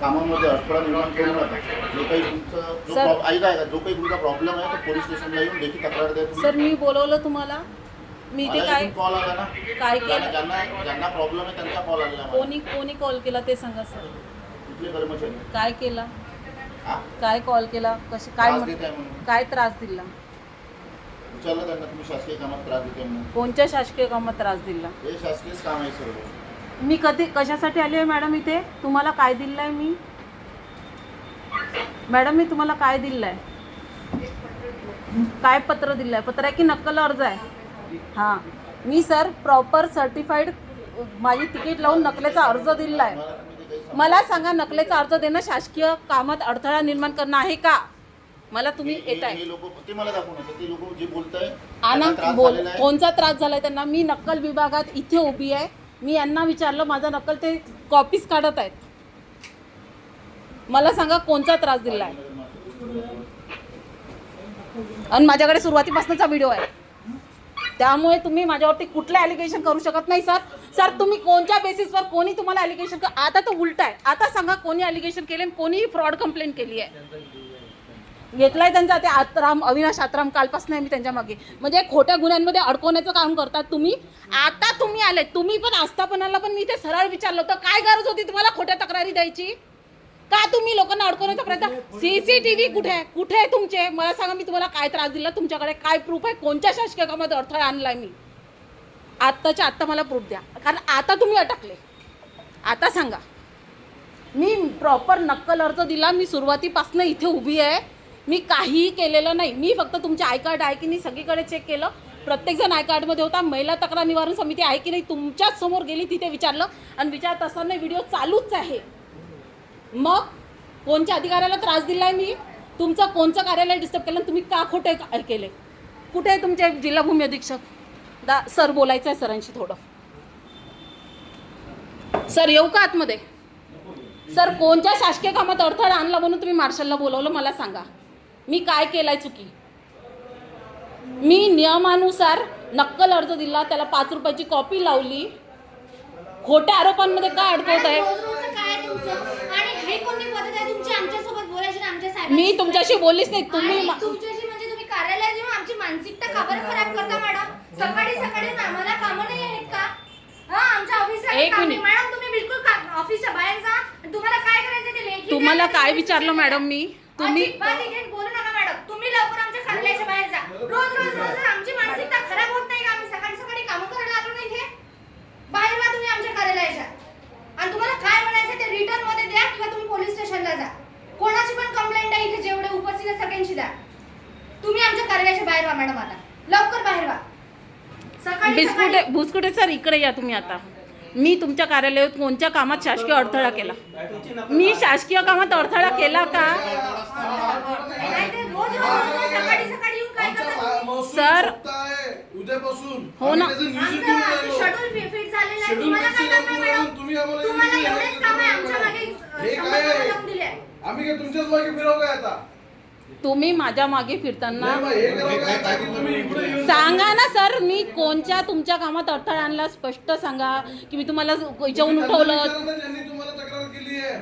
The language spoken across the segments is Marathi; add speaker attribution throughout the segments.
Speaker 1: कामामध्ये अडथळा निर्माण करू नका जो काही तुमचं जो
Speaker 2: सर-
Speaker 1: प्रॉब- ऐका ऐका जो काही तुमचा प्रॉब्लेम आहे तो पोलीस स्टेशनला येऊन लेखी तक्रार द्या तुम्ही.
Speaker 2: सर मी बोलवलं तुम्हाला. मी ते काय
Speaker 1: कॉल आला ना.
Speaker 2: काय
Speaker 1: ज्यांना
Speaker 2: केलं?
Speaker 1: ज्यांना ज्यांना प्रॉब्लेम आहे त्यांचा कॉल आलेला आहे मला.
Speaker 2: कोणी कोणी कॉल केला ते सांगा सर.
Speaker 1: इथले कर्मचारी.
Speaker 2: काय केला?
Speaker 1: हा?
Speaker 2: काय कॉल केला? कसे काय
Speaker 1: त्रास
Speaker 2: म्हण-
Speaker 1: देत आहे म्हणून.
Speaker 2: काय त्रास दिला?
Speaker 1: विचारलं त्यांना तुम्ही शासकीय कामात त्रास देते म्हणून.
Speaker 2: कोणत्या शासकीय कामात त्रास दिला?
Speaker 1: हे शासकीयच काम आहे सर्व
Speaker 2: मी कधी कशासाठी आली आहे मॅडम इथे? तुम्हाला काय दिलं आहे मी? मॅडम मी तुम्हाला काय दिलं आहे काय पत्र दिलं आहे पत्र आहे की नक्कल अर्ज आहे? हां. मी सर प्रॉपर सर्टिफाईड माझी तिकीट लावून नकलेचा अर्ज दिला आहे
Speaker 1: मला सांगा.
Speaker 2: नकलेचा अर्ज देणं शासकीय कामात अडथळा निर्माण करणं आहे का? मला तुम्ही येत आहे आनंद बोल. कोणचा त्रास झालाय त्यांना? मी नक्कल विभागात इथे उभी आहे. मी यांना विचारलं माझा नक्कल ते कॉपीज काढत आहेत. मला सांगा कोणचा त्रास दिला आहे आणि माझ्याकडे सुरुवातीपासूनचा व्हिडिओ आहे. त्यामुळे तुम्ही माझ्यावरती कुठलं ॲलिगेशन करू शकत नाही सर सर तुम्ही कोणत्या बेसिसवर कोणी तुम्हाला ॲलिगेशन आता तर उलट आहे. आता सांगा कोणी ॲलिगेशन केले आणि कोणीही फ्रॉड कंप्लेंट केली आहे. घेतलाय त्यांचा ते आत्राम अविनाश आत्राम कालपासून आहे मी त्यांच्या मागे. म्हणजे खोट्या गुन्ह्यांमध्ये अडकवण्याचं काम करतात तुम्ही. आता तुम्ही आले तुम्ही पण आस्थापनाला पण मी ते सरळ विचारलं होतं काय गरज होती तुम्हाला खोट्या तक्रारी द्यायची? का तुम्ही लोकांना अडकवण्याचा प्रयत्न सीसीटीव्ही कुठे आहे? कुठे आहे तुमचे? मला सांगा मी तुम्हाला काय त्रास दिला? तुमच्याकडे काय प्रूफ आहे? कोणत्या शासकीय कामात अडथळा आणलाय मी? आत्ताच्या आत्ता मला प्रूफ द्या. कारण आता तुम्ही अटकले. आता सांगा. मी प्रॉपर नक्कल अर्ज दिला. मी सुरुवातीपासून इथे उभी आहे. मी काहीही केलेलं नाही. मी फक्त तुमचे आय कार्ड आहे की नाही सगळीकडे चेक केलं. प्रत्येकजण आय कार्डमध्ये होता. महिला तक्रार निवारण समिती आहे की नाही तुमच्याच समोर गेली तिथे विचारलं. आणि विचारत असताना व्हिडिओ चालूच आहे. मग कोणच्या अधिकाऱ्याला त्रास दिला आहे मी? तुमचं कोणचं कार्यालय डिस्टर्ब केलं? आणि तुम्ही का खोटे केले? कुठे आहे तुमचे जिल्हा भूमी अधीक्षक? दा सर बोलायचं आहे सरांशी थोडं. सर येऊ का आतमध्ये? सर कोणत्या शासकीय कामात अडथळा आणला म्हणून तुम्ही मार्शलला बोलवलं? मला सांगा. मी काय केलाय चुकी? मी नियमानुसार नक्कल अर्ज दिला त्याला पाच रुपयाची कॉपी लावली. खोट्या आरोपांमध्ये काय अडकवत आहे? मी तुमच्याशी बोललीच नाही. तुम्ही
Speaker 3: म्हणजे हा
Speaker 2: एक. मिनिट.
Speaker 3: तुम्हाला काय
Speaker 2: विचारलं. मॅडम मी? तुम्ही
Speaker 3: बोलू नका मॅडम. तुम्ही लवकर आमच्या कार्यालयाच्या बाहेर जा. रोज रोज रोज आमची मानसिकता खराब होत नाही का? आम्ही सकाळी सकाळी कामं करायला आलो नाही इथे? बाहेर वा तुम्ही आमच्या कार्यालयाच्या. आणि तुम्हाला काय म्हणायचं ते रिटर्नमध्ये द्या किंवा तुम्ही पोलीस स्टेशनला जा. कोणाची पण कंप्लेंट आहे इथे जेवढे उपस्थित आहे सगळ्यांची द्या. तुम्ही आमच्या कार्यालयाच्या बाहेर व्हा मॅडम आता. लवकर बाहेर व्हा. सकाळी
Speaker 2: बिस्कुटे भुसकुटे सर इकडे या तुम्ही आता. मी तुमच्या कार्यालयात कोणत्या कामात शासकीय अडथळा केला? मी शासकीय कामात अडथळा केला का? सर.
Speaker 4: उद्यापासून
Speaker 2: हो ना.
Speaker 4: आम्ही तुमच्याच मागे फिरव काय आता.
Speaker 2: तुम्ही माझ्या मागे फिरताना सांगा ना सर मी कोणत्या तुमच्या कामात अडथळा आणला? स्पष्ट सांगा की मी तुम्हाला
Speaker 4: त्यांना
Speaker 2: उठवलं.
Speaker 4: विचारा ना, ज्यांनी तुम्हाला तक्रार केली आहे.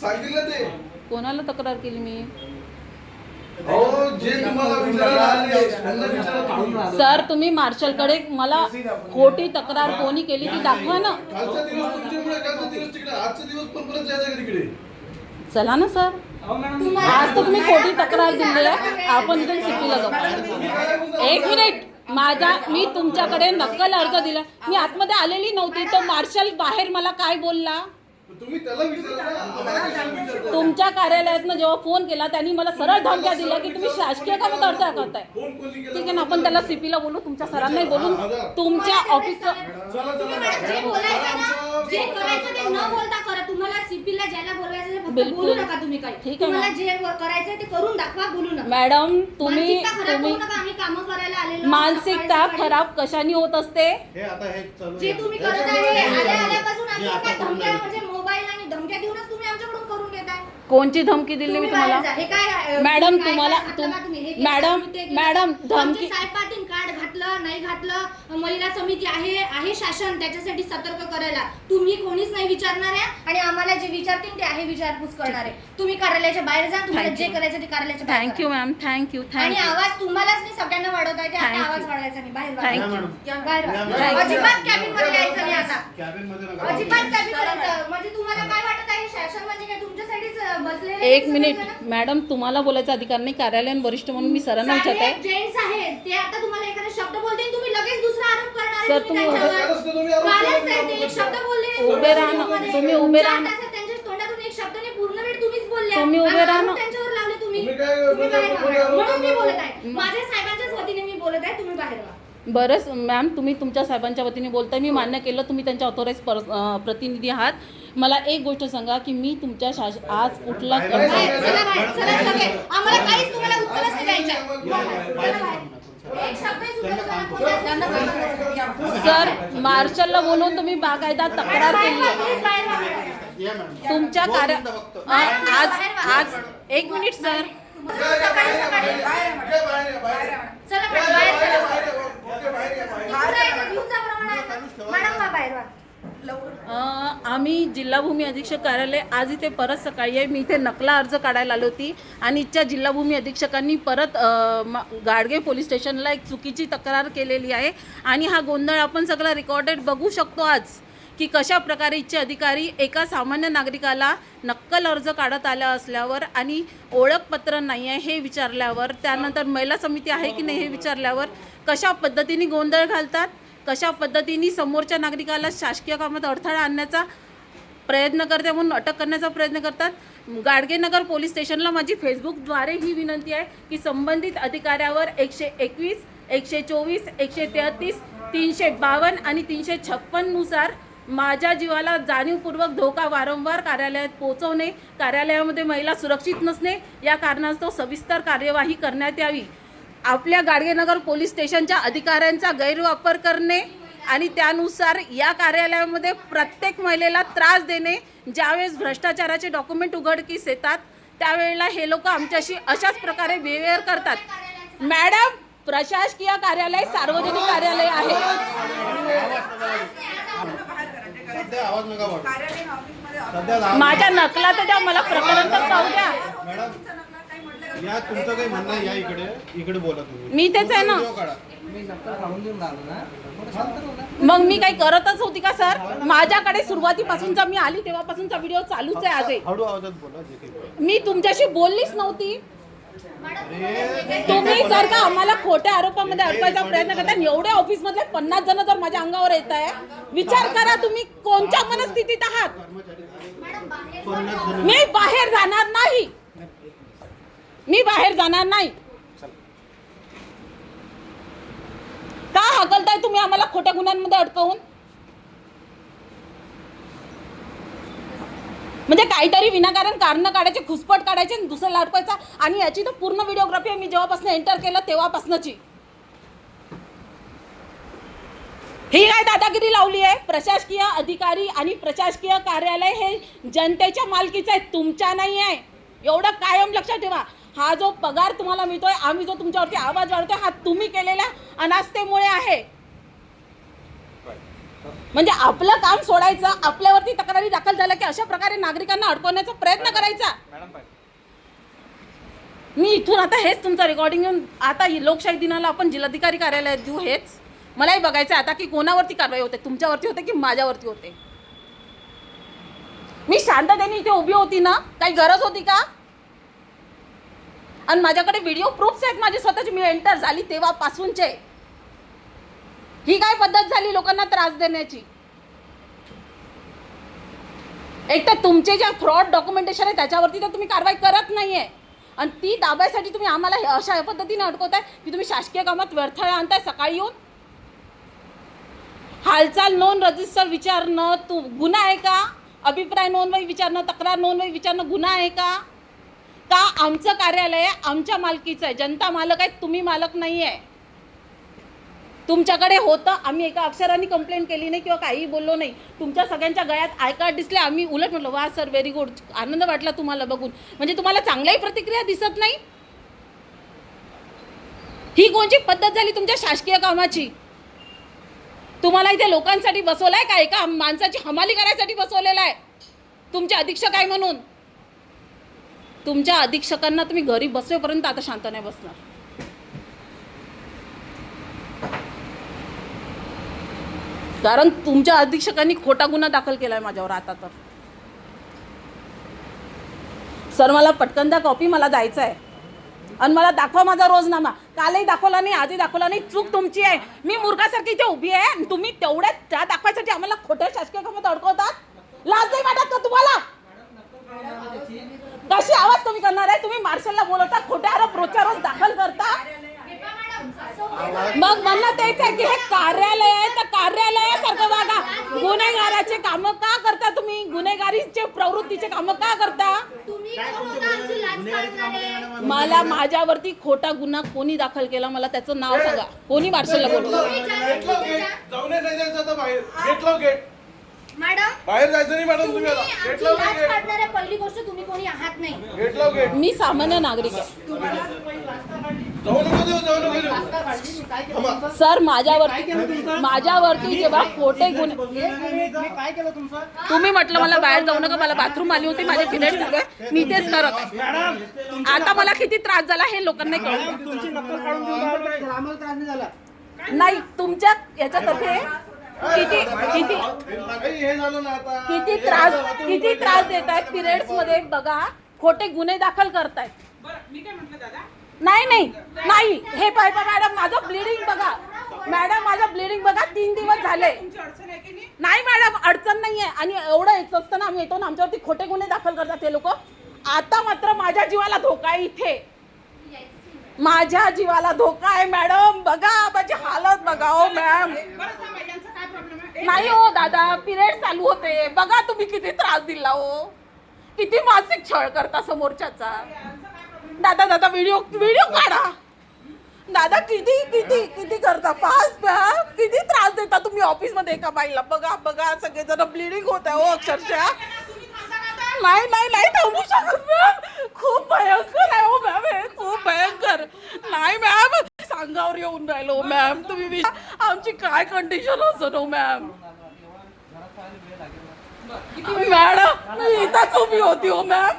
Speaker 4: सांगितलं ते.
Speaker 2: कोणाला तक्रार केली मी?
Speaker 4: तुम्ही.
Speaker 2: सर तुम्ही मार्शलकडे मला खोटी तक्रार कोणी केली ती दाखवा ना. चला ना सर. आज तर तुम्ही खोटी तक्रार दिली आहे आपण इथे सिटीला जाऊ. एक मिनिट. माझा मी तुमच्याकडे नक्कल अर्ज दिला. मी आतमध्ये आलेली नव्हती तर मार्शल बाहेर मला काय बोलला?
Speaker 4: तुम्ही त्याला विचारता?
Speaker 2: तुमच्या कार्यालयातनं जेव्हा फोन केला त्यांनी मला सरळ धमक्या दिल्या की तुम्ही शासकीय कामात अडथळा करताय? ठीक आहे ना आपण त्याला सीपीला बोलू तुमच्या सरांनाही बोलून तुमच्या ऑफिसचं
Speaker 3: मॅडम जे बोलायचं ना
Speaker 4: आमचं-
Speaker 3: जे करायचं ते न बोलता करा. तुम्हाला सीपीला ज्याला बोलवायचं ते फक्त
Speaker 2: बिलकुल.
Speaker 3: बोलू नका तुम्ही काही.
Speaker 2: ठीक आहे
Speaker 3: तुम्हाला
Speaker 2: ना.
Speaker 3: जे करायचं ते करून दाखवा बोलू नका.
Speaker 2: मॅडम तुम्ही
Speaker 3: मानसिकता. खराब
Speaker 2: कशाने होत असते?
Speaker 3: मोबाईल आणि धमक्या देऊनच तुम्ही आमच्याकडून करून घेताय
Speaker 2: कोणची धमकी दिली मी
Speaker 3: तुम्ही बाहेर
Speaker 2: तुम्हाला.
Speaker 3: हे काय
Speaker 2: मॅडम तुम्हाला तुम- मॅडम. मॅडम धमकी
Speaker 3: कार्ड घातलं नाही घातलं महिला समिती आहे आहे शासन त्याच्यासाठी सतर्क करायला तुम्ही कोणीच नाही विचारणार आहे आणि आम्हाला जे विचारतील ते आहे विचारपूस करणार आहे तुम्ही कार्यालयाच्या बाहेर जा तुम्हाला
Speaker 2: Thank
Speaker 3: जे
Speaker 2: you.
Speaker 3: करायचं ते कार्यालयाच्या बाहेर
Speaker 2: thank you. Ma'am thank you
Speaker 3: आणि
Speaker 2: थँक्यू
Speaker 3: आवाज तुम्हालाच नाही सगळ्यांना वाढवता येते आता
Speaker 2: Thank you.
Speaker 3: आवाज वाढवायचा नाही बाहेर
Speaker 2: Thank
Speaker 3: वाढवा.
Speaker 2: you.
Speaker 3: या, बाहेर
Speaker 1: या,
Speaker 3: वाढवा.
Speaker 2: Thank you.
Speaker 3: अजिबात कॅबिनमध्ये यायचं नाही आता
Speaker 1: कॅबिनमध्ये नका
Speaker 3: अजिबात कॅबिनमध्ये जायचं. म्हणजे तुम्हाला काय वाटत आहे शासन म्हणजे काय तुमच्यासाठीच आहेत
Speaker 2: एक मिनिट? मॅडम तुम्हाला बोलायचा अधिकार नाही कार्यालयीन वरिष्ठ म्हणून मी सरांना विचारत आहे
Speaker 3: जेंट्स आहेत ते आता तुम्हाला एखादा शब्द बोलते तुम्ही लगेच दुसरा आरोप करणार आहे
Speaker 2: सर,
Speaker 3: तुम्ही कालच नाही, ते एक. शब्द बोलले.
Speaker 2: उभे राहा ना,
Speaker 3: तुम्ही
Speaker 2: तुम्ही उभे राहा ना.
Speaker 3: चार तासात त्यांच्या तोंडातून एक शब्द नाही पूर्ण वेळ तुम्हीच बोलले
Speaker 2: तुम्ही उभे
Speaker 3: आणि
Speaker 2: राहा
Speaker 3: आरोप
Speaker 2: ना.
Speaker 3: त्यांच्यावर लावले तुम्ही.
Speaker 4: म्हणजे
Speaker 3: म्हणून मी? बोलत आहे. माझ्या साहेबांच्याच वतीने मी बोलत आहे तुम्ही बाहेर व्हा
Speaker 2: बरंच मॅम तुम्ही तुमच्या साहेबांच्या वतीने बोलताय. मी मान्य केलं तुम्ही त्यांच्या ऑथोराईज प्रतिनिधी आहात. मला एक गोष्ट सांगा की मी तुमच्या शास आज कुठला
Speaker 4: बाहेर
Speaker 3: बाहेर,
Speaker 4: बाहेर.
Speaker 3: बाहेर,
Speaker 4: बाहेर,
Speaker 1: बाहेर.
Speaker 3: बाहेर.
Speaker 2: सर मार्शलला बोलवून तुम्ही बाकायदा तक्रार
Speaker 3: बाहेर
Speaker 2: केली
Speaker 3: बाहेर
Speaker 2: तुमच्या
Speaker 1: दोन
Speaker 2: कार्य आज आज एक मिनिट सर
Speaker 3: चला बाहेर
Speaker 2: आम्ही जिल्हा भूमी अधीक्षक कार्यालय आज इथे परत सकाळी आहे. मी इथे नकला अर्ज काढायला आलो होती आणि इथच्या जिल्हा भूमी अधीक्षकांनी परत गाडगे पोलीस स्टेशनला एक चुकीची तक्रार केलेली आहे. आणि हा गोंधळ आपण सगळा रेकॉर्डेड बघू शकतो आज की कशा प्रकारे इथचे अधिकारी एका सामान्य नागरिकाला नक्कल अर्ज काढत आला असल्यावर आणि ओळखपत्र नाही आहे हे विचारल्यावर त्यानंतर महिला समिती आहे की नाही हे विचारल्यावर कशा पद्धतीने गोंधळ घालतात? कशा पद्धतीने समोरच्या नागरिकाला शासकीय कामात अडथळा आणण्याचा प्रयत्न करते म्हणून अटक करण्याचा प्रयत्न करतात. गाडगेनगर पोलीस स्टेशनला माझी फेसबुकद्वारे ही विनंती आहे की संबंधित अधिकाऱ्यावर एकशे एकवीस एकशे चोवीस एकशे तेहतीस तीनशे बावन्न आणि तीनशे छप्पननुसार माझ्या जीवाला जाणीवपूर्वक धोका वारंवार कार्यालयात पोहोचवणे कार्यालयामध्ये महिला सुरक्षित नसणे या कारणास्तव सविस्तर कार्यवाही करण्यात यावी. आपल्या गाडगेनगर पोलीस स्टेशनच्या अधिकाऱ्यांचा गैरवापर करणे आणि त्यानुसार या कार्यालयामध्ये प्रत्येक महिलेला त्रास देणे ज्यावेळेस भ्रष्टाचाराचे डॉक्युमेंट उघडकीस येतात त्यावेळेला हे लोक आमच्याशी अशाच प्रकारे बिहेवियर करतात. मॅडम प्रशासकीय कार्यालय सार्वजनिक कार्यालय आहे.
Speaker 1: सध्या आवाज नका वाढवू. सध्या आवाज-
Speaker 2: माझ्या नकला तर द्या मला प्रकरण तर पाहू द्या.
Speaker 1: मॅडम या तुमचं काही म्हणणं या इकडे? इकडे बोला तुम्ही.
Speaker 2: मी तेच आहे ना.
Speaker 1: व्हिडिओ काढा.
Speaker 2: मग मी काही करतच होती का सर? माझ्याकडे सुरुवातीपासूनचा मी आली तेव्हापासूनचा व्हिडिओ चालूच आहे आजही.
Speaker 1: हळू आवाजात बोला जे काही बोला.
Speaker 2: मी तुमच्याशी बोललीच नव्हती.
Speaker 1: अरे,
Speaker 2: तुम्ही जर का आम्हाला खोट्या आरोपामध्ये अडकवायचा प्रयत्न करता एवढ्या ऑफिस मधले पन्नास जण जर माझ्या अंगावर येत आहे विचार करा तुम्ही कोणत्या मनस्थितीत आहात.
Speaker 1: पन्नास जण-
Speaker 2: मी बाहेर जाणार नाही. मी बाहेर जाणार नाही. का हकलताय तुम्ही आम्हाला खोट्या गुन्ह्यांमध्ये अडकवून? म्हणजे काहीतरी विनाकारण कारण काढायचे घुसपट काढायचे आणि दुसरं लाटकायचा आणि याची तर पूर्ण व्हिडिओग्राफी मी जेव्हापासून एंटर केलं तेव्हापासूनची. ही काय दादागिरी लावली आहे? प्रशासकीय अधिकारी आणि प्रशासकीय कार्यालय हे जनतेच्या मालकीचं आहे. तुमच्या नाही आहे. एवढं कायम लक्षात ठेवा. हा जो पगार तुम्हाला मिळतोय आम्ही जो तुमच्यावरती आवाज वाढतोय हा तुम्ही केलेल्या अनास्थेमुळे आहे. म्हणजे आपलं काम सोडायचं आपल्यावरती तक्रारी दाखल झाल्या की अशा प्रकारे नागरिकांना अडकवण्याचा प्रयत्न करायचा. मी इथून आता हेच तुमचं रेकॉर्डिंग घेऊन आता लोकशाही दिनाला आपण जिल्हाधिकारी कार्यालयात देऊ हेच. मलाही बघायचं आता की कोणावरती कारवाई होते तुमच्यावरती होते की माझ्यावरती होते? मी शांततेने इथे उभी होती ना काही गरज होती का? आणि माझ्याकडे व्हिडिओ प्रूफ्स आहेत. माझे स्वतःचे मी एंटर झाली तेव्हापासूनचे. ही काय पद्धत झाली लोकांना त्रास देण्याची? एक तर तुमचे जे फ्रॉड डॉक्युमेंटेशन आहे त्याच्यावरती तर तुम्ही कारवाई करत नाही आहे आणि ती दाबायसाठी तुम्ही आम्हाला हे अशा पद्धतीने अडकवताय की तुम्ही शासकीय कामात व्यर्थळा आणताय सकाळी येऊन. हालचाल नोंद रजिस्टर विचारणं तू गुन्हा आहे का? अभिप्राय नोंदवही विचारणं तक्रार नोंदवही विचारणं गुन्हा आहे का? का आमचं कार्यालय आहे आमच्या मालकीचं आहे? जनता मालक आहे तुम्ही मालक नाही आहे तुमच्याकडे होतं आम्ही एका अक्षराने कंप्लेंट केली नाही किंवा काही बोललो नाही. तुमच्या सगळ्यांच्या गळ्यात आय कार्ड दिसले आम्ही उलट म्हटलं वा सर व्हेरी गुड आनंद वाटला तुम्हाला बघून. म्हणजे तुम्हाला चांगल्याही प्रतिक्रिया दिसत नाही? ही कोणची पद्धत झाली तुमच्या शासकीय कामाची? तुम्हाला इथे लोकांसाठी बसवलाय का? एका माणसाची हमाली करायसाठी बसवलेला आहे. तुमचे अधीक्षक आहे म्हणून. तुमच्या अधीक्षकांना तुम्ही घरी बसवेपर्यंत आता शांत नाही बसणार. कारण तुमच्या अधीक्षकांनी खोटा गुन्हा दाखल केला आहे माझ्यावर आता तर. सर मला पटकन द्या कॉपी मला जायचं आहे आणि मला दाखवा माझा रोजनामा. कालही दाखवला नाही आजही दाखवला नाही. चूक तुमची आहे. मी मुर्गासारखी इथे उभी आहे आणि तुम्ही तेवढ्या त्या दाखवायसाठी आम्हाला खोट्या शासकीय कामात अडकवतात. लाज नाही वाटत का तुम्हाला? कमी करणार आहे? तुम्ही मार्शलला बोलवता खोट्या आरोप रोजच्या रोज दाखल करता? मग मला तेच आहे की हे कार्यालय आहे तर कार्यालयासारखं वागा. गुन्हेगाराचे कामं का करता तुम्ही? गुन्हेगारीचे प्रवृत्तीचे कामं का करता? मला माझ्यावरती खोटा गुन्हा कोणी दाखल केला? मला त्याचं नाव सांगा. कोणी मार्शलला बोलवलं?
Speaker 3: मॅडम
Speaker 4: बाहेर जायचं नाही मॅडम
Speaker 3: तुम्ही
Speaker 4: तुम्ही आता. गेट
Speaker 3: आमची
Speaker 4: लाव
Speaker 3: लाज
Speaker 4: गेट
Speaker 3: काढणारे पहिली गोष्ट तुम्ही कोणी आहात नाही.
Speaker 4: गेट लाव गेट
Speaker 2: मी सामान्य नागरिक आहे.
Speaker 4: जाऊ नको देऊ जाऊ नको देऊ. थांबा.
Speaker 2: सर माझ्यावरती माझ्यावरती जेव्हा खोटे गुन्हे
Speaker 5: काय केलं तुमचं?
Speaker 2: तुम्ही म्हटलं मला बाहेर जाऊ नका मला बाथरूम आली होती माझे पिरियड चालू आहे मी तेच करत आहे.
Speaker 5: मॅडम
Speaker 2: आता मला किती त्रास झाला हे लोकांना कळलं.
Speaker 5: तुमची नक्कल काढून देऊन राहिलो. आम्हाला त्रास नाही झाला.
Speaker 2: नाही तुमच्या याच्यातर्फे किती किती
Speaker 4: हे झालं ना आता
Speaker 2: किती त्रास किती त्रास देत आहेत पिरियड्समध्ये? बघा खोटे गुन्हे दाखल करतायत. नाही नाही नाही. हे पाहिजे मॅडम माझं ब्लिडिंग बघा. मॅडम माझं ब्लिडिंग बघा तीन दिवस झाले. नाही मॅडम अडचण नाहीये. आणि एवढं येत असताना आम्ही येतो ना आमच्यावरती खोटे गुन्हे दाखल करतात ते लोक. आता मात्र माझ्या जीवाला धोका आहे इथे. माझ्या जीवाला धोका आहे मॅडम. बघा माझी हालत बघा ओ मॅम. नाही हो दादा. पिरियड चालू होते. बघा तुम्ही किती त्रास दिला हो. किती मानसिक छळ करता समोरच्याचा. दादा दादा व्हिडिओ व्हिडिओ काढा. दादा किती किती किती करता? पास मॅम किती त्रास देता तुम्ही ऑफिसमध्ये एका बाईला? बघा बघा. सगळेजण ब्लिडिंग होत आहे हो अक्षरशः. नाही नाही नाही थांबू शकत मॅम खूप भयंकर आहे हो मॅम हे खूप भयंकर. नाही मॅम सांगावर येऊन राहिलो मॅम तुम्ही आमची काय कंडिशन असं हो मॅम मॅडम मी इथंच उभी होती हो मॅम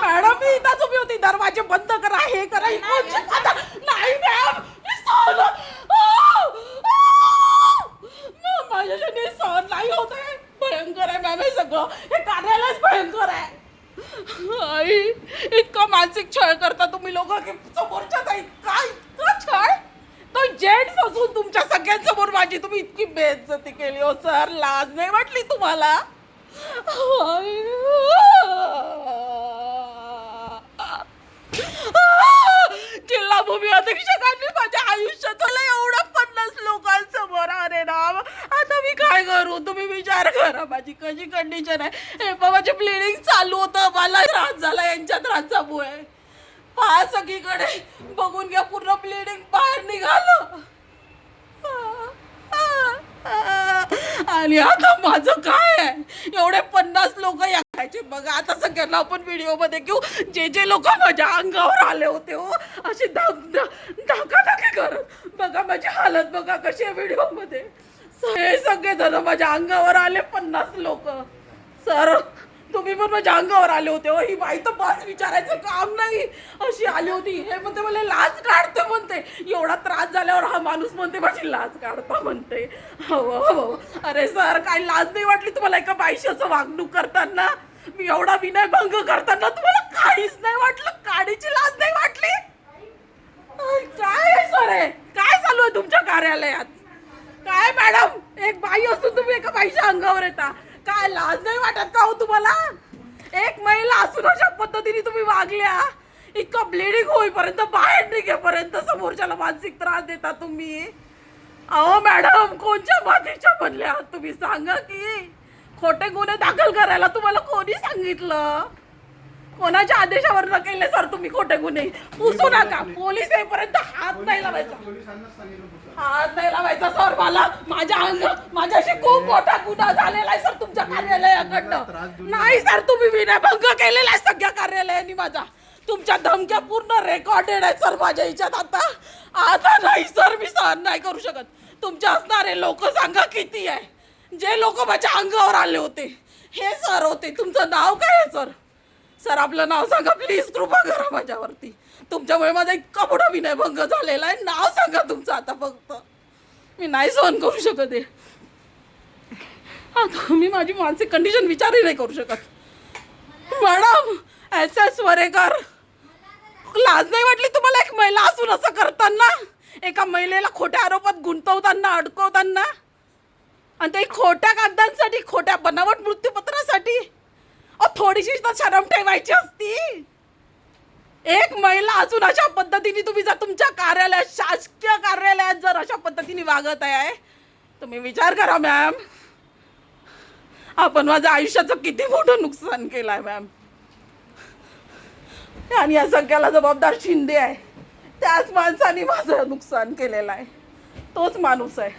Speaker 2: मॅडम मी इथंच उभी होती. दरवाजे बंद करा हे करा नाही मॅम मी सहन आ! आ! मॅम, माझ्याच्याने सहन नाही होत आहे. भयंकर आहे मॅम हे सगळं. हे कार्यालयच भयंकर आहे. आई इतका मानसिक छळ करता तुम्ही लोक की समोरच्याचा इतका इतका छळ. तो जेंट्स असून तुमच्या सगळ्यांसमोर माझी तुम्ही इतकी बेइज्जती केली हो सर. लाज नाही वाटली तुम्हाला? जिल्हा भूमी अधीक्षकांनी माझ्या आयुष्यातलं एवढं पन्नास लोकांसमोर अरे राम. आता मी काय करू? तुम्ही विचार करा. माझी कशी कंडिशन आहे? हे बाबाचे ब्लिडिंग चालू होतं मला त्रास झाला यांच्या त्रासामुळे. पहा सगळीकडे बघून घ्या पूर्ण ब्लिडिंग बाहेर निघालं. आणि आता माझं काय आहे? एवढे पन्नास लोक यायचे. बघा आता सगळ्यांना आपण व्हिडिओमध्ये घेऊ. जे जे लोक माझ्या अंगावर आले होते हो अशी धकाधकी करत बघा माझी हालत बघा कशी आहे व्हिडिओमध्ये. हे सगळे जण माझ्या अंगावर आले पन्नास लोक. सर तुम्ही पण माझ्या अंगावर आले होते. हो ही बाई तर बस विचारायचं काम नाही. अशी आली होती. हे म्हणते मला लाज काढते म्हणते. एवढा त्रास झाल्यावर हा माणूस म्हणते माझी लाज काढता म्हणते. हो हो अरे सर काय लाज नाही वाटली तुम्हाला एका बाईशी असं वागणूक करताना? मी एवढा विनयभंग करताना तुम्हाला काहीच नाही वाटलं? काडीची लाज नाही वाटली? काय सर आहे काय चालू आहे तुमच्या कार्यालयात? काय मॅडम? एक बाई असून तुम्ही एका बाईच्या अंगावर येता. काय लाज नाही वाटत का हो तुम्हाला? एक महिला असून अशा पद्धतीने तुम्ही वागल्या इतका ब्लिडिंग होईपर्यंत बाहेर निघेपर्यंत समोरच्याला मानसिक त्रास देता तुम्ही. अहो मॅडम कोणच्या मातीच्या बनल्या तुम्ही सांगा की खोटे गुन्हे दाखल करायला तुम्हाला कोणी सांगितलं? कोणाच्या आदेशावर न केले सर तुम्ही खोटे गुन्हे. पुसू नका. पोलीस येईपर्यंत हात नाही लावायचा. हात नाही लावायचा सर मला. माझ्या अंग माझ्याशी खूप मोठा गुन्हा झालेला आहे सर तुमच्या कार्यालयाकडनं. नाही सर तुम्ही विनयभंग केलेला आहे सगळ्या कार्यालयांनी माझा. तुमच्या धमक्या पूर्ण रेकॉर्डेड आहे सर माझ्या ह्याच्यात आता. आता नाही सर मी सहन नाही करू शकत. तुमच्या असणारे लोक सांगा किती आहे? जे लोक माझ्या अंगावर आले होते हे सर होते. तुमचं नाव काय आहे सर? सर आपलं नाव सांगा प्लीज कृपा करा माझ्यावरती. तुमच्यामुळे माझा इतका मोठा विनयभंग झालेला आहे. नाव सांगा तुमचं आता फक्त. मी नाही सहन करू शकत आहे आता मी माझी मानसिक कंडिशन विचारही नाही करू शकत. Madam S S Varekar. लाज नाही वाटली तुम्हाला एक महिला असून असं करताना? एका महिलेला खोट्या आरोपात गुंतवताना अडकवताना? आणि ते खोट्या कागदांसाठी खोट्या बनावट मृत्यूपत्रासाठी थोडीशी तर शरम ठेवायची असती. एक महिला अजून अशा पद्धतीने तुम्ही जर तुमच्या कार्यालयात शासकीय कार्यालयात जर अशा पद्धतीने वागत आहे तुम्ही विचार करा मॅम. आपण माझ्या आयुष्याचं किती मोठं नुकसान केलं आहे मॅम. आणि या सगळ्याला जबाबदार शिंदे आहे. त्याच माणसाने माझं नुकसान केलेलं आहे. तोच माणूस आहे.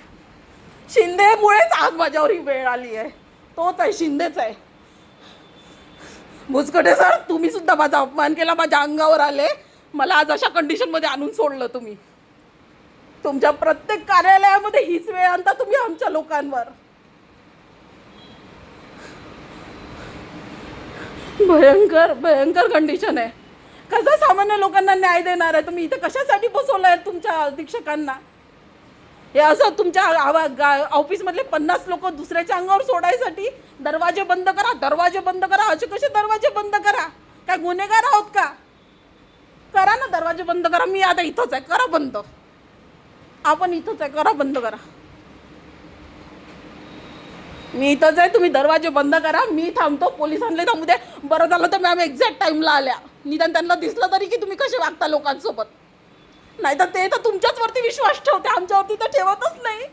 Speaker 2: शिंदेमुळेच आज माझ्यावर ही वेळ आली आहे. तोच आहे शिंदेच आहे. मुचकटे सर तुम्ही सुद्धा माझा अपमान केला माझ्या अंगावर आले. मला आज अशा कंडिशनमध्ये आणून सोडलं तुम्ही. तुमच्या प्रत्येक कार्यालयामध्ये हीच वेळ आणता तुम्ही आमच्या लोकांवर. भयंकर भयंकर कंडिशन आहे. कसं सामान्य लोकांना न्याय देणार आहे? तुम्ही इथे कशासाठी बसवलं आहे तुमच्या अधीक्षकांना? हे असं तुमच्या आवा गा- ऑफिसमधले पन्नास लोक दुसऱ्याच्या अंगावर सोडायसाठी दरवाजे बंद करा दरवाजे बंद करा असे कसे दरवाजे बंद करा? काय गुन्हेगार आहोत का? करा ना दरवाजे बंद करा मी आता इथंच आहे करा बंद. आपण इथंच आहे करा बंद करा. मी इथंच आहे तुम्ही दरवाजे बंद करा मी थांबतो पोलिसांना थांबू द्या. बरं झालं तर मॅम एक्झॅक्ट टाईमला आल्या. निदान त्यांना दिसलं तरी की तुम्ही कसे वागता लोकांसोबत? नाही तर ते तर तुमच्याच वरती विश्वास ठेवते आमच्यावरती तर ठेवतच नाही.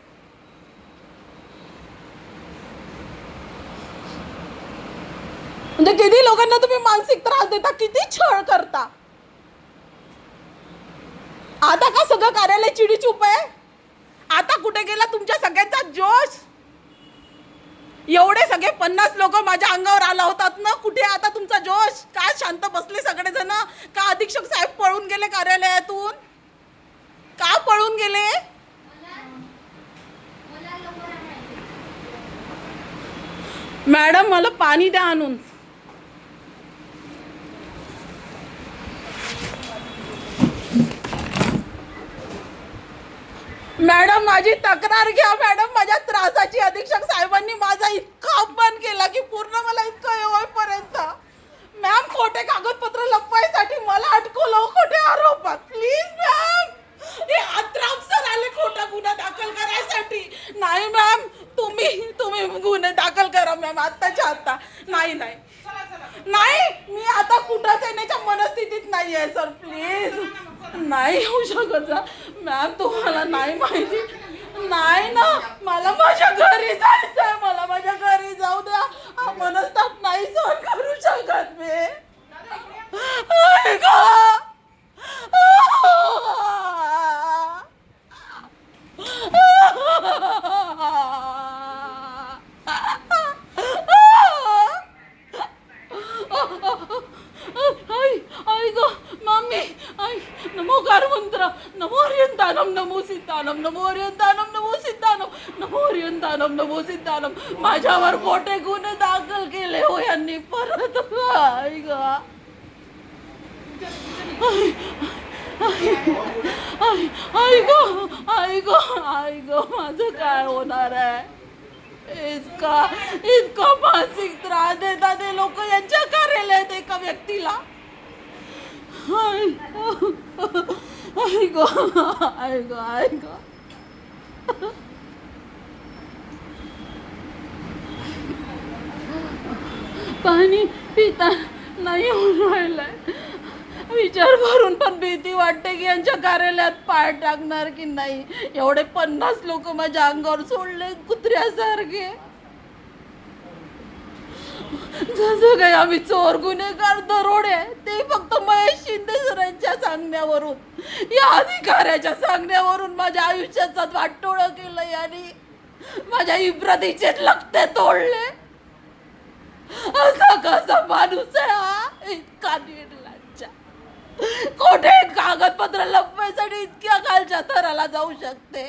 Speaker 2: म्हणजे किती लोकांना तुम्ही मानसिक त्रास देता किती छळ करता? आता का सगळं कार्यालय चिडी चुप आहे? आता कुठे गेला तुमच्या सगळ्यांचा जोश? एवढे सगळे पन्नास लोक माझ्या अंगावर आला होतात ना कुठे आता तुमचा जोश? काय शांत बसले सगळेजण? का अधीक्षक साहेब पळून गेले कार्यालयातून? का पळून गेले? मॅडम मला पाणी द्या आणून. मॅडम माझी तक्रार घ्या. मॅडम माझ्या त्रासाची अधीक्षक साहेबांनी माझा इतका अपमान केला की पूर्ण मला इतकं येईपर्यंत. मॅम खोटे कागद लपवायसाठी मला अटकवलं हो खोटे आरोपात प्लीज मॅम हे अत्राम सर आले खोटा गुन्हा दाखल करायसाठी नाही मॅम तुम्ही तुम्ही गुन्हे दाखल करा मॅम आत्ताच्या आत्ता नाही नाही नाही मी आता कुठंच येण्याच्या मनस्थितीत नाही आहे सर प्लीज नाही होऊ शकत मॅम तुम्हाला नाही माहिती नाही ना मला माझ्या घरी जायचं आहे मला माझ्या घरी जाऊ द्या हा मनस्ताप नाही सहन करू शकत मी ऐका. आई आई ग मम्मी आई नमो मंत्र नमो हरियंतानम नमो सिद्धानम नमो हरियंतानम नमो सिद्धानम नमो हरियंतानम नमो सिद्धानम. माझ्यावर खोटे गुन्हे दाखल केले हो यांनी. परत आई ग. आई आई ग आई ग आई ग माझं काय होणार आहे? इतका इतका मानसिक त्रास देतात ते लोक यांच्या कार्यालयात एका व्यक्तीला. 아이고, 아이고, ग 아이고. पाणी पिता नाही होऊन राहिलाय विचार करून पण भीती वाटते की यांच्या कार्यालयात पाय टाकणार की नाही? एवढे पन्नास लोक माझ्या अंगावर सोडले कुत्र्यासारखे. जसं काही आम्ही चोर गुन्हेगार दरोडे ते फक्त महेश शिंदे सरांच्या सांगण्यावरून या अधिकाऱ्याच्या सांगण्यावरून माझ्या आयुष्याचा वाटोळं केलं याने माझ्या इब्रतीचे लक्ते तोडले. असा कसा माणूस आहे हा? इतका निर्लज्जा कोठे कागदपत्र लपवायसाठी इतक्या खालच्या थराला जाऊ शकते?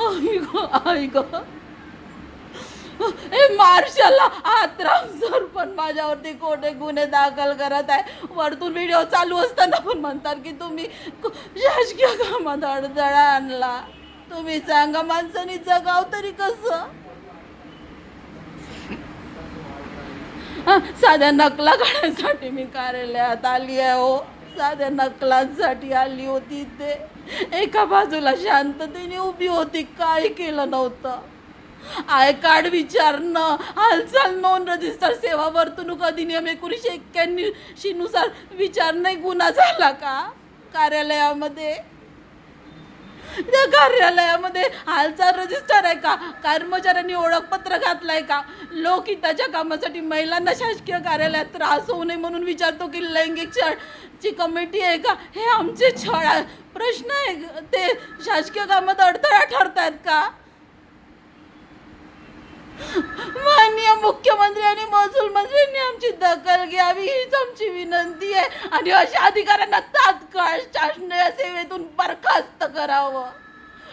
Speaker 2: आई ग आई मार्शलला आत्राम सर पण माझ्यावरती कोठे गुन्हे दाखल करत आहे. वरतून व्हिडिओ चालू असताना पण म्हणतात की तुम्ही शासकीय कामात अडथळा आणला. तुम्ही सांगा माणसानी जगाव तरी कसं? साध्या नकला काढण्यासाठी मी कार्यालयात आली आहे हो. साध्या नकलांसाठी आली होती ते एका बाजूला शांततेने उभी होती काय केलं नव्हतं. आय कार्ड विचारणं हालचाल नोंद रजिस्टर सेवा वर्तणूक अधिनियम एकोणीसशे एक्क्याऐंशी नुसार विचारणं गुन्हा झाला का? कार्यालयामध्ये? त्या कार्यालयामध्ये हालचाल रजिस्टर आहे का? कर्मचाऱ्यांनी ओळखपत्र घातलं आहे का लोकहिताच्या कामासाठी महिलांना शासकीय कार्यालयात त्रास होऊ नये म्हणून विचारतो की लैंगिक छळची कमिटी आहे का? हे आमचे छळ आहे. प्रश्न आहे ते शासकीय कामात अडथळा ठरत आहेत का? माननीय मुख्यमंत्री आणि महसूल मंत्र्यांनी आमची दखल घ्यावी हीच आमची विनंती आहे. आणि अशा अधिकाऱ्यांना तात्काळ शासनाच्या सेवेतून बरखास्त करावं.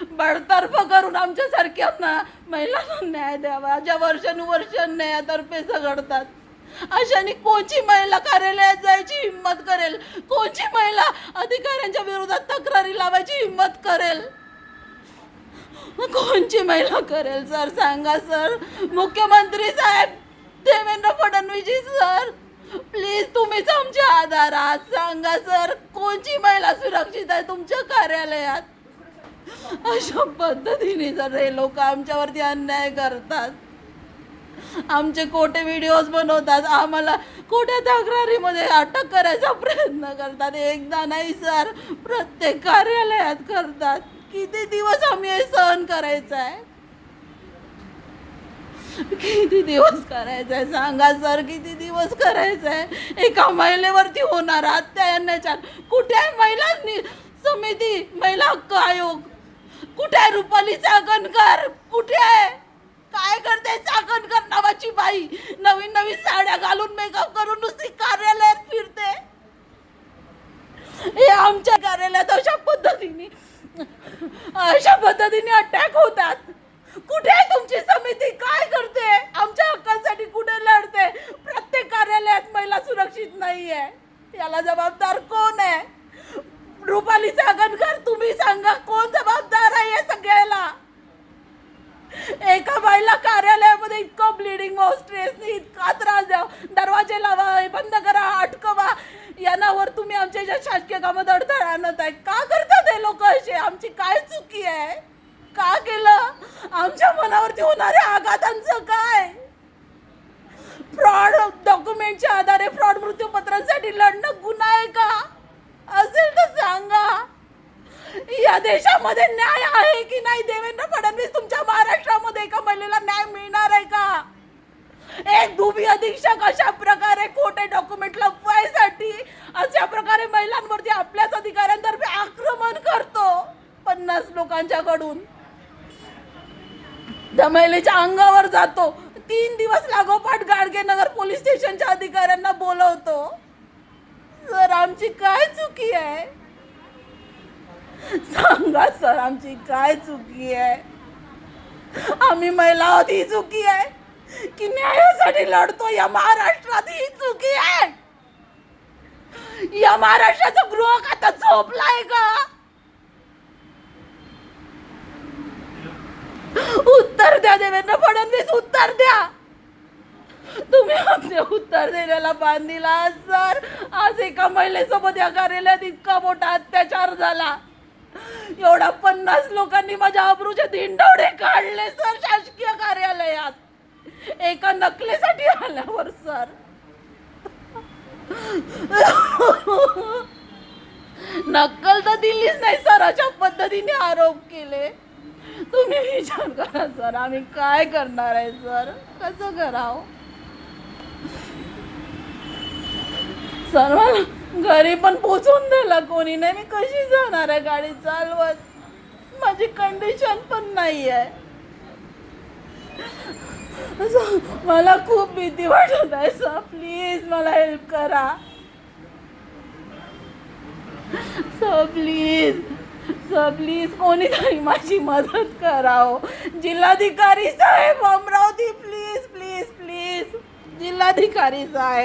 Speaker 2: बडतर्फ करून आमच्यासारख्यांना महिलांना न्याय द्यावा ज्या वर्षानुवर्ष न्यायातर्फे झगडतात. अशाने कोणची महिला कार्यालयात जायची हिंमत करेल? कोणची महिला अधिकाऱ्यांच्या विरोधात तक्रारी लावायची हिंमत करेल? कोणची महिला करेल सर? सांगा सर. मुख्यमंत्री साहेब देवेंद्र फडणवीसजी सर. प्लीज तुम्हीच आमचे आधार आहात सांगा सर. कोणची महिला सुरक्षित आहे तुमच्या कार्यालयात? अशा पद्धतीने जर हे लोक आमच्यावरती अन्याय करतात. आमचे खोटे व्हिडिओज बनवतात. आम्हाला खोट्या तक्रारीमध्ये अटक करायचा प्रयत्न करतात. एकदा नाही सर. प्रत्येक कार्यालयात करतात. किती दिवस आम्ही हे सहन करायचं आहे किती दिवस करायचं आहे सांगा सर किती दिवस करायचं आहे एका महिलेवरती होणार अत्याचार कुठे आहे महिलांनी? समिती महिला हक्क आयोग. कुठे आहे रुपाली चाकणकर? कुठे? आहे काय करते चाकणकर नावाची बाई? नवीन नवीन साड्या घालून मेकअप करून नुसती कार्यालयात फिरते. हे आमच्या कार्यालयात अशा पद्धतीने अशा पद्धतीने अटॅक होतात. कुठे आहे तुमची समिती काय करते? आमच्या हक्कांसाठी कुठे लढते? प्रत्येक कार्यालयात महिला सुरक्षित नाहीये. याला जबाबदार कोण आहे? रुपाली सागरकर तुम्ही सांगा कोण जबाबदार आहे या सगळ्याला? एका बाईला कार्यालयामध्ये इतकं ब्लिडिंग हो स्ट्रेसने इतका त्रास द्या. दरवाजे लावा हे बंद करा अटकवा. यानावर तुम्ही आमच्या ज्या शासकीय कामात अडथळा आणत आहे का करतात हे लोक असे? आमची काय चुकी आहे? का केलं? आमच्या मनावरती होणाऱ्या आघातांचं काय? फ्रॉड डॉक्युमेंटच्या आधारे फ्रॉड मृत्यूपत्रांसाठी लढणं गुन्हा आहे का? असेल तर सांगा. या देशामध्ये न्याय आहे की नाही देवेंद्र फडणवीस तुमच्या महाराष्ट्रामध्ये एका महिलेला न्याय मिळणार आहे का? एक दुबी अधीक्षक अशा प्रकारे खोटे डॉक्युमेंट लपवायसाठी अशा प्रकारे महिलांवरती आपल्याच अधिकाऱ्यांतर्फे आक्रमण करतो पन्नास लोकांच्याकडून. त्या महिलेच्या अंगावर जातो. तीन दिवस लागोपाठ गाडगेनगर पोलीस स्टेशनच्या अधिकाऱ्यांना बोलवतो. सर आमची काय चुकी आहे? सांगा सर आमची काय चुकी आहे? आम्ही महिला आहोत ही चुकी आहे? की न्यायासाठी लढतो? या महाराष्ट्रात ही चुकी आहे? या महाराष्ट्राचं गृह खाता झोपलाय का? उत्तर द्या देवेंद्र फडणवीस उत्तर द्या. तुम्ही आमचे उत्तर देण्याला बांधिला सर. आज एका महिलेसोबत या कार्यालयात इतका मोठा अत्याचार झाला. एवढा पन्नास लोकांनी माझ्या अब्रूचे धिंडवडे काढले सर शासकीय कार्यालयात. एका नकलेसाठी आल्यावर सर. नक्कल तर दिलीच नाही सर. अशा पद्धतीने आरोप केले. तुम्ही विचार करा सर. आम्ही काय करणार आहे सर? कसं करावं? सर मला घरी पण पोचून दिला कोणी नाही. मी कशी जाणार आहे गाडी चालवत? माझी कंडिशन पण नाही आहे मला खूप भीती वाटत आहे. सर प्लीज मला हेल्प करा. सर प्लीज सर प्लीज कोणीतरी माझी मदत कराव. जिल्हाधिकारी साहेब अमरावती प्लीज प्लीज प्लीज जिल्हाधिकारी साहेब.